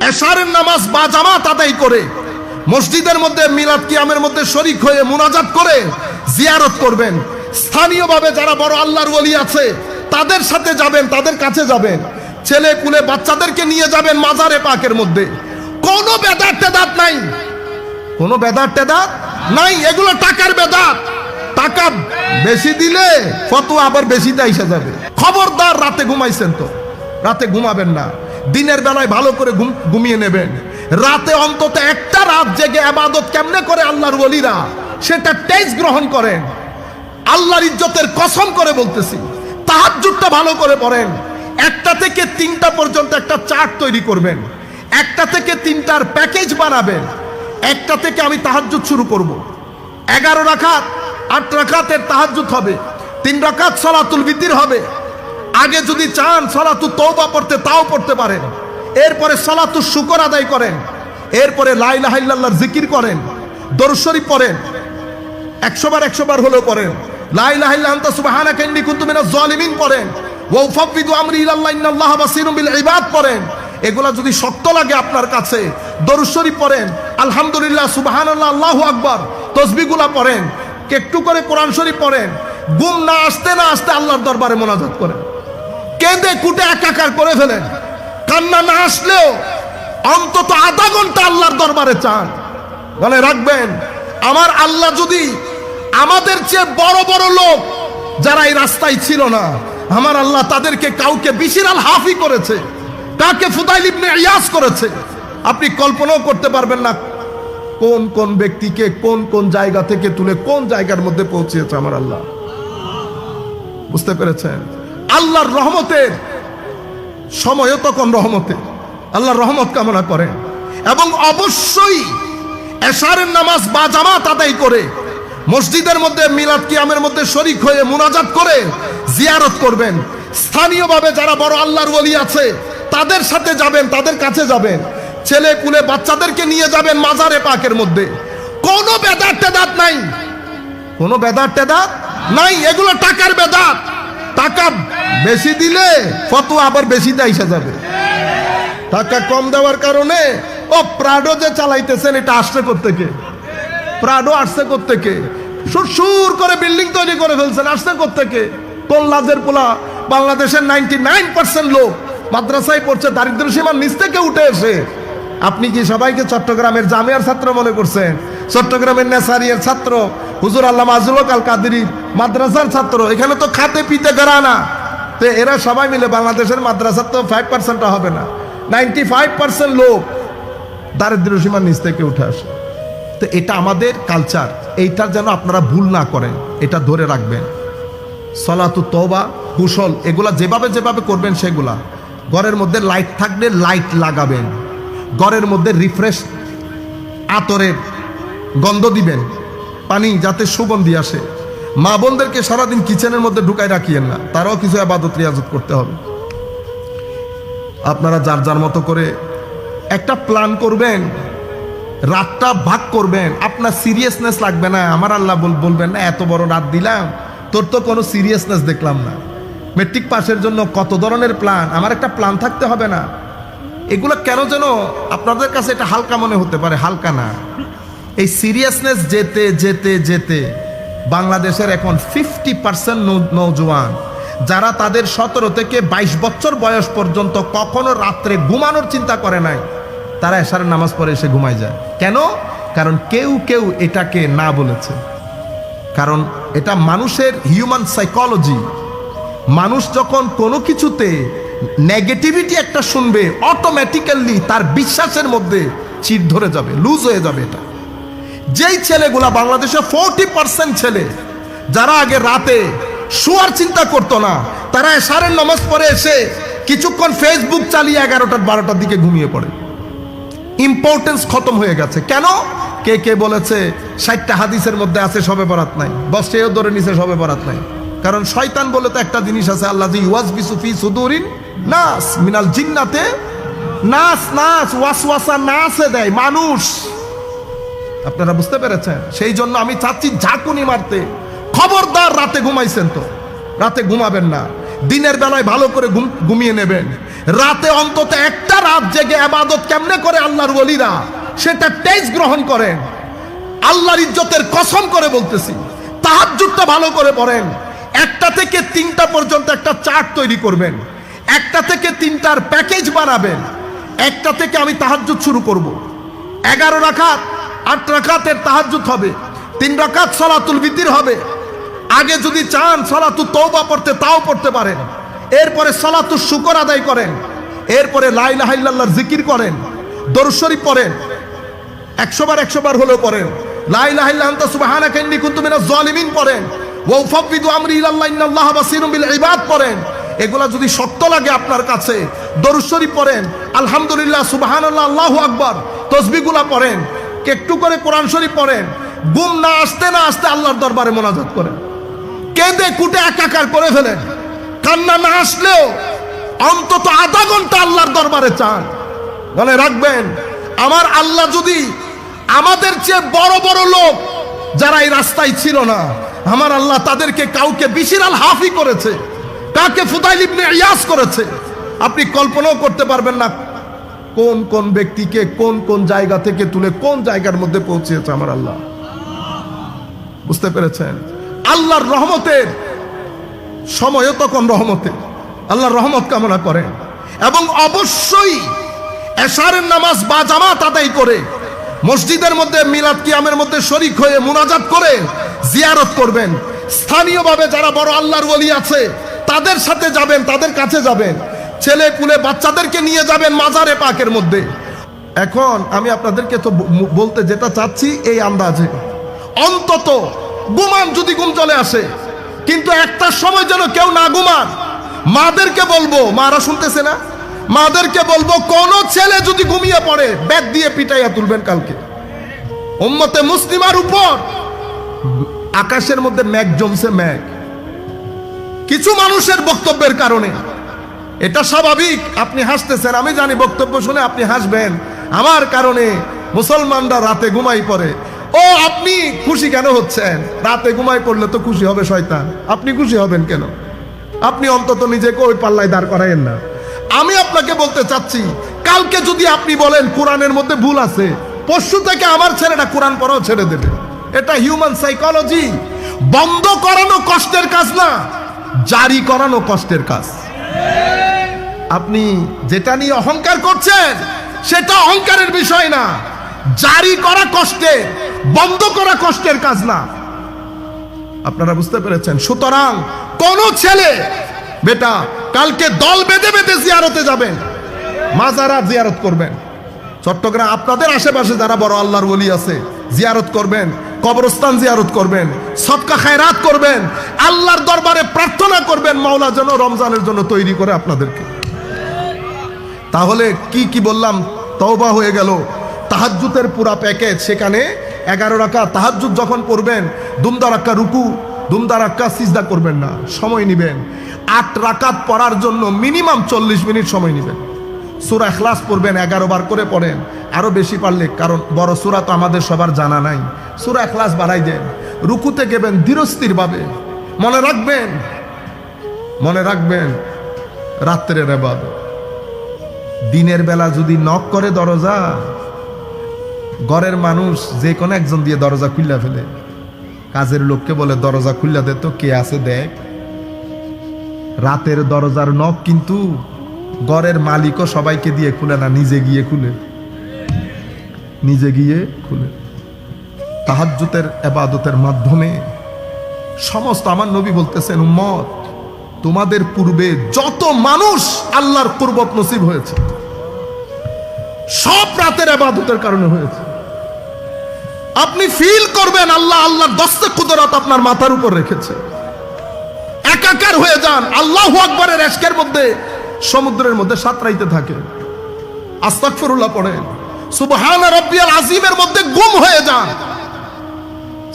এশারের নামাজ বা জামাত আদায় করে, মসজিদের মধ্যে মিলাদ কিয়ামের মধ্যে শরিক হয়ে মুনাজাত করে জিয়ারত করবেন। স্থানীয়ভাবে যারা বড় আল্লাহর ওলি আছে, তাদের সাথে যাবেন, তাদের কাছে যাবেন। ছেলে পুলে বাচ্চাদেরকে নিয়ে যাবেন মাজারে পাকের মধ্যে। কোনো বেদাত টেদাত নাই। কোনো বেদাত টেদাত নাই। এগুলো টাকার বেদাত। টাকা বেশি দিলে ফতোয়া আবার বেশি দেয়সা যাবে। খবরদার রাতে ঘুমাইছেন তো। রাতে ঘুমাবেন না। দিনের বেলায় ভালো করে ঘুমিয়ে নেবেন। রাতে অন্তত একটা রাত জেগে আবাদত কেমনে করে আল্লাহর ওলিরা? সেটা টেস্ট গ্রহণ করেন। আল্লাহর ইজ্জতের কসম করে বলতেছি, তাহাজ্জুদটা ভালো করে পড়েন। একটা থেকে তিনটা পর্যন্ত একটা চার্ট তৈরি করবেন। একটা থেকে তিনটার প্যাকেজ বানাবেন। একটা থেকে আমি তাহাজ্জুদ শুরু করব। এগারো রাখাত, আট রাখাতের তাহাজ্জুদ হবে। তিন রাখাত সলাতুল বিদ্দির হবে। আগে যদি চান সলাতু তৌবা পড়তে, তাও পড়তে পারেন। এরপরে সলাতু শুকর আদায় করেন। এরপরে লাইলাহাইল্লাহর জিকির করেন। দরশরী পড়েন। একশো বার একশো বার হলেও পড়েন সুবহানাকা ইন্নী কুনতু মিনাজ জালিমিন পড়েন। ওয়া উফাব্বিদু আমরি ইলাল্লাহ ইন্নাল্লাহা বাসীরুম বিল ইবাদ পড়েন। এগুলা যদি শক্ত লাগে আপনার কাছে, দরুদ শরীফ পড়েন। আলহামদুলিল্লাহ, সুবহানাল্লাহ, আল্লাহু আকবার তসবিহগুলা পড়েন। একটু করে কোরআন শরীফ পড়েন। গুম না, আসতে না, আসতে আল্লাহর দরবারে মোনাজাত করেন। কেঁদে কুটে একাকার করে ফেলেন। কান্না না আসলেও অন্তত আধা ঘণ্টা আল্লাহর দরবারে চান। বলে, রাখবেন, আমার আল্লাহ যদি আমাদের চেয়ে বড় বড় লোক যারা এই রাস্তায় ছিল না, আমার আল্লাহ তাদেরকে কাউকে বিশিরাল হাফি করেছে কাকে ফুদাইল ইবনে ইয়াস করেছে। আপনি কল্পনাও করতে পারবেন না কোন কোন ব্যক্তিকে কোন কোন জায়গা থেকে তুলে কোন জায়গার মধ্যে পৌঁছেছে আমার আল্লাহ। বুঝতে পেরেছেন? আল্লাহর রহমতের সময়ও তখন রহমতে। আল্লাহর রহমত কামনা করেন এবং অবশ্যই এশারের নামাজ বা জামাত আদায় করে, মসজিদের মধ্যে, মিলাদ কিয়ামের মধ্যে শরিক হয়ে মুনাজাত করে জিয়ারত করবেন। স্থানীয়ভাবে যারা বড় আল্লাহর ওলি আছে, তাদের সাথে যাবেন, তাদের কাছে যাবেন। ছেলে পুলে বাচ্চাদেরকে নিয়ে যাবেন মাজারে পাকের মধ্যে। কোনো বেদাত টেদাত নাই। কোনো বেদাত টেদাত নাই। এগুলো টাকার বেদাত। টাকা বেশি দিলে ফতোয়া আবার বেশি দেয়সা যাবে। টাকা কম দেওয়ার কারণে, ও প্রাডো যে চালাইতেছেন, এটা আসছে কোত্থেকে? প্রাডো আসছে কোত্থেকে? সুর করে বিল্ডিং তৈরি করে ফেলছেন, আসছে কোত্থেকে? কোন লাজের পোলা, বাংলাদেশের নাইনটি নাইন পার্সেন্ট লোক মাদ্রাসায় পড়ছে দারিদ্র সীমার নিচ থেকে উঠে এসে। আপনি কি সবাইকে চট্টগ্রামের জামিয়ার ছাত্র মনে করছেন? চট্টগ্রামের নেসারিয়ার ছাত্র, হুজুর আল্লাহ মাজুল কাল কাদিরি মাদ্রাসার ছাত্র, এখানে তো খাতে পিতে গড়া না। তো এরা সবাই মিলে বাংলাদেশের মাদ্রাসার তো ফাইভ পার্সেন্টটা হবে না। নাইনটি ফাইভ পার্সেন্ট লোক দারিদ্র সীমার নিচ থেকে উঠে আসে। তো এটা আমাদের কালচার এইটা যেন আপনারা ভুল না করেন, এটা ধরে রাখবেন। সলাতু তবা কুশল, এগুলা যেভাবে যেভাবে করবেন সেগুলা। ঘরের মধ্যে লাইট থাকলে লাইট লাগাবেন। ঘরের মধ্যে রিফ্রেশ আতরের গন্ধ দিবেন। পানি যাতে সুগন্ধি আসে। মা বোনদেরকে সারাদিন কিচেনের মধ্যে ঢুকাই রাখিয়েন না। তারাও কিছু আবাদত, রিয়াজত করতে হবে। আপনারা যার যার মতো করে একটা প্ল্যান করবেন, রাতটা ভাগ করবেন, আপনার সিরিয়াসনেস লাগবে না। আমার আল্লাহ বল- বলবেন, না, এত বড় রাত দিলাম, তোর তো কোনো সিরিয়াসনেস দেখলাম না। মেট্রিক পাসের জন্য কত ধরনের প্ল্যান আমার একটা প্ল্যান থাকতে হবে না। এগুলো কেন যেন আপনাদের কাছে এটা হালকা মনে হতে পারে? হালকা না। এই সিরিয়াসনেস যেতে যেতে যেতে বাংলাদেশের এখন ফিফটি পার্সেন্ট নৌজওয়ান যারা তাদের সতেরো থেকে বাইশ বছর বয়স পর্যন্ত কখনো রাত্রে ঘুমানোর চিন্তা করে নাই, তারা এশারের নামাজ পড়ে এসে ঘুমায় যায়। কেন? কারণ কেউ কেউ এটাকে না বলেছে। কারণ এটা মানুষের হিউম্যান সাইকোলজি মানুষ যখন কোনো কিছুতে নেগেটিভিটি একটা শুনবে অটোমেটিক্যালি তার বিশ্বাসের মধ্যে চির ধরে যাবে লুজ হয়ে যাবে এটা। যেই ছেলেগুলা বাংলাদেশে ফোরটি পার্সেন্ট ছেলে, যারা আগে রাতে শোয়ার চিন্তা করতো না, তারা এশারের নামাজ পড়ে এসে কিছুক্ষণ ফেসবুক চালিয়ে এগারোটার, বারোটার দিকে ঘুমিয়ে পড়ে। ইম্পর্টেন্স খতম হয়ে গেছে। কেন? কে কে বলেছে, ষাটটা হাদিসের মধ্যে আছে, সবে বরাত নাই। বস সেও ধরে নিছে, সবে বরাত নাই। কারণ শয়তান বলে তো একটা জিনিস আছে, আল্লাহ ওয়াজ বিসুফি সুদুরিন নাস, মিনাল জিন্নাতে নাস নাস, ওয়াসওয়াসা নাসে দেয় মানুষ। আপনারা বুঝতে পেরেছেন? সেই জন্য আমি চাচ্ছি ঝাঁকুনি মারতে। খবরদার রাতে ঘুমাইছেন তো। রাতে ঘুমাবেন না। দিনের বেলায় ভালো করে ঘুম- ঘুমিয়ে নেবেন। রাতে অন্তত একটা রাত জেগে আবাদত কেমনে করে আল্লাহর ওলিরা? সেটা টেস্ট গ্রহণ করেন। আল্লাহর ইজ্জতের কসম করে বলতেছি। তাহাজ্জুদটা ভালো করে পড়েন। একটা থেকে তিনটা পর্যন্ত একটা চার্ট তৈরি করবেন। একটা থেকে তিনটার প্যাকেজ বানাবেন। একটা থেকে আমি তাহাজ্জুদ শুরু করব। এগারো রাখাত আট রাখাতের তাহাজ্জুদ হবে, তিন রাখাত সলাতুল বিতির হবে। আগে যদি চান সলাতু তৌবা পড়তে, তাও পড়তে পারেন। এরপরে সলাতু শুকর আদায় করেন। এরপরে লাইলাহাইল্লাহর জিকির করেন। দরশরী পড়েন। একশো বার একশো বার হলেও পড়েন লাইলাহাইল্লাহ আনতা সুবহানাকা ইন্নী কুনতু মিনাজ জালিমিন পড়েন। ওয়া উফাব্বিদু আমরি পড়েন। এগুলা যদি শক্ত লাগে আপনার কাছে, দরুদ শরীফ পড়েন। আলহামদুলিল্লাহ, সুবহানাল্লাহ, আল্লাহু আকবার তসবিহগুলা পড়েন। একটু করে কোরআন শরীফ পড়েন গুম না আসতে না আসতে আল্লাহর দরবারে মোনাজাত করেন। কেঁদে কুটে একাকার করে ফেলেন। কান্না না আসলেও অন্তত আধা ঘণ্টা আল্লাহর দরবারে চান। বলে, রাখবেন, আমার আল্লাহ যদি আমাদের চেয়ে বড় বড় লোক যারা এই রাস্তায় ছিল না, আমার আল্লাহ তাদেরকে কাউকে বিশিরাল হাফি করেছে কাকে ফুদাইল ইবনে ইয়াস করেছে। আপনি কল্পনাও করতে পারবেন না কোন কোন ব্যক্তিকে কোন কোন জায়গা থেকে তুলে কোন জায়গার মধ্যে পৌঁছেছে আমার আল্লাহ? বুঝতে পেরেছেন? আল্লাহর রহমতের সময়ও তখন রহমতে আল্লাহর রহমত কামনা করেন। এবং অবশ্যই এশারের নামাজ বা জামাত আদায় করে মসজিদের মধ্যে, মিলাদ কিয়ামের মধ্যে শরিক হয়ে মুনাজাত করে জিয়ারত করবেন। স্থানীয়ভাবে যারা বড় আল্লাহর ওলি আছে, তাদের সাথে যাবেন, তাদের কাছে যাবেন। ছেলে পুলে বাচ্চাদেরকে নিয়ে যাবেন মাজারে পাকের মধ্যে। এখন আমি আপনাদেরকে তো বলতে যেটা চাচ্ছি, এই আন্দাজে। অন্তত গুমান যদি গুম চলে আসে, কিন্তু একটার সময় যেন কেউ না গুমান। মাদেরকে বলব, মারা শুনতেছে না? মাদেরকে বলব, কোন ছেলে যদি ঘুমিয়ে পড়ে, ব্যাগ দিয়ে পিটাইয়া তুলবেন কালকে। উম্মতে মুসলিমার উপর আকাশের মধ্যে ম্যাগ জমছে ম্যাগ। কিছু মানুষের বক্তব্যের কারণে এটা স্বাভাবিক, আপনি হাসতেছেন, আমি জানি বক্তব্য শুনে আপনি হাসবেন। আমার কারণে মুসলমানরা রাতে ঘুমাই পড়ে। ও, আপনি খুশি কেন হচ্ছেন? রাতে ঘুমাই পড়লে তো খুশি হবে শয়তান। আপনি খুশি হবেন কেন? আপনি অন্তত নিজেকে ওই পাল্লায় দাঁড় করাইয়েন না। আমি আপনাকে বলতে চাচ্ছি, কালকে যদি আপনি বলেন কোরআনের মধ্যে ভুল আছে, পরশু থেকে আমার ছেলেটা কোরআন পড়াও ছেড়ে দেবে। এটা হিউম্যান সাইকোলজি বন্ধ করানো কষ্টের কাজ না, জারি করানো কষ্টের কাজ। আপনি যেটা নিয়ে অহংকার করছেন, সেটা অহংকারের বিষয় না। জারি করা কষ্টে বন্ধ করা কষ্টের কাজ না। আপনারা বুঝতে পেরেছেন? সুতরাং কোন ছেলে, বেটা, কালকে দল বেঁধে বেঁধে জিয়ারতে যাবেন, মাজারা জিয়ারত করবেন। চট্টগ্রাম, আপনাদের আশেপাশে যারা বড় আল্লাহর ওলি আছে, জিয়ারত করবেন, কবরস্থান জিয়ারত করবেন সবকা খায়রাত করবেন, আল্লাহর দরবারে প্রার্থনা করবেন, মাওলা যেন রমজানের জন্য তৈরি করে আপনাদেরকে। তাহলে কি কি বললাম? তওবা হয়ে গেল। তাহাজ্জুতের পুরা প্যাকেজ সেখানে এগারো রাখা। তাহাজ্জুদ যখন পড়বেন দুমদা রাক্কা রুকু, দুমদা রাক্কা সিজদা করবেন না, সময় নেবেন। আট রাকাত পড়ার জন্য মিনিমাম চল্লিশ মিনিট সময় নেবেন। সুরা এখলাস পড়বেন, এগারো বার করে পড়েন। আরও বেশি পারলে, কারণ বড় সুরা তো আমাদের সবার জানা নাই। সুরা এখলাস বাড়াই দেন। রুকুতে গেবেন ধীরস্থির ভাবে। মনে রাখবেন মনে রাখবেন, রাত্রের এবাদত। দিনের বেলা যদি নক করে দরজা, ঘরের মানুষ যে কোনো একজন দিয়ে দরজা খুললা ফেলে। কাজের লোককে বলে, দরজা খুললা দে তো, কে আছে দেখ। রাতের দরজার নখ কিন্তু ঘরের মালিকও সবাইকে দিয়ে খুলে না, নিজে গিয়ে খুলে। নিজে গিয়ে খুলে। তাহাজ্জুতের এবাদতের মাধ্যমে সমস্ত আমার নবী বলতেছেন, উম্মত তোমাদের পূর্বে যত মানুষ আল্লাহর কুরবত নসিব হয়েছে, সব রাতের আবাদতের কারণে হয়েছে। আপনি ফিল করবেন আল্লাহ আল্লাহর দস্তে কুদরত আপনার মাথার উপর রেখেছে। একাকার হয়ে যান, আল্লাহ আকবরের এশকের মধ্যে, সমুদ্রের মধ্যে সাঁতরাইতে থাকে আস্তাকফিরুল্লাহ পড়েন। সুবহান রব্বিয়াল আজিমের মধ্যে গুম হয়ে যান।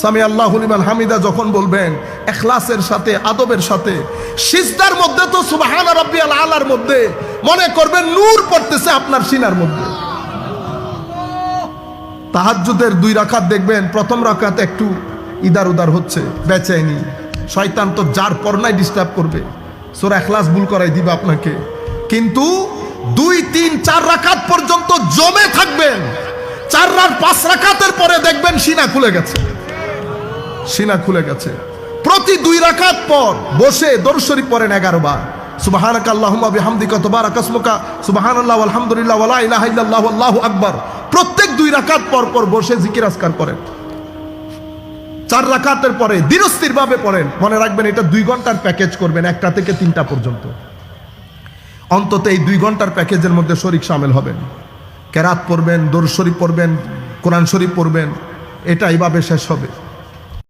সামি আল্লাহ লিমান হামিদা যখন বলবেন এখলাসের সাথে, আদবের সাথে, সিজদার মধ্যে তো সুবহান রাব্বিয়াল আলার মধ্যে, মনে করবেন নূর পড়তেছে আপনার সিনার মধ্যে। তাহাজ্জুদের দুই রাকাত দেখবেন, প্রথম রাকাত একটু ইদার উদার হচ্ছে বেচাইনি শয়তান তো যার পর নাই ডিস্টার্ব করবে। সোরা এখলাস ভুল করাই দিবে আপনাকে। কিন্তু দুই, তিন, চার রাকাত পর্যন্ত জমে থাকবেন। চার রাত পাঁচ রাখাতের পরে দেখবেন সিনা খুলে গেছে। সিনা খুলে গেছে। প্রতি দুই রাকাত পর বসে দর্শরী পড়েন এগারো বার। সুবাহানাক আল্লাহুম্মা বিহামদিকা তাবারাক আসমুকা সুবহানাল্লাহ আলহামদুলিল্লাহ ওয়ালা ইলাহা ইল্লাল্লাহ আল্লাহু আকবার। প্রত্যেক দুই রাকাত পর পর বসে জিকির আজকার করেন। চার রাকাতের পরে ধীরস্থির ভাবে পড়েন। মনে রাখবেন এটা দুই ঘণ্টার প্যাকেজ করবেন, একটা থেকে তিনটা পর্যন্ত। অন্তত এই দুই ঘণ্টার প্যাকেজের মধ্যে শরিক সামিল হবেন। কেরাত পড়বেন দোর শরীফ পড়বেন, কোরআন শরীফ পড়বেন, এটা এইভাবে শেষ হবে।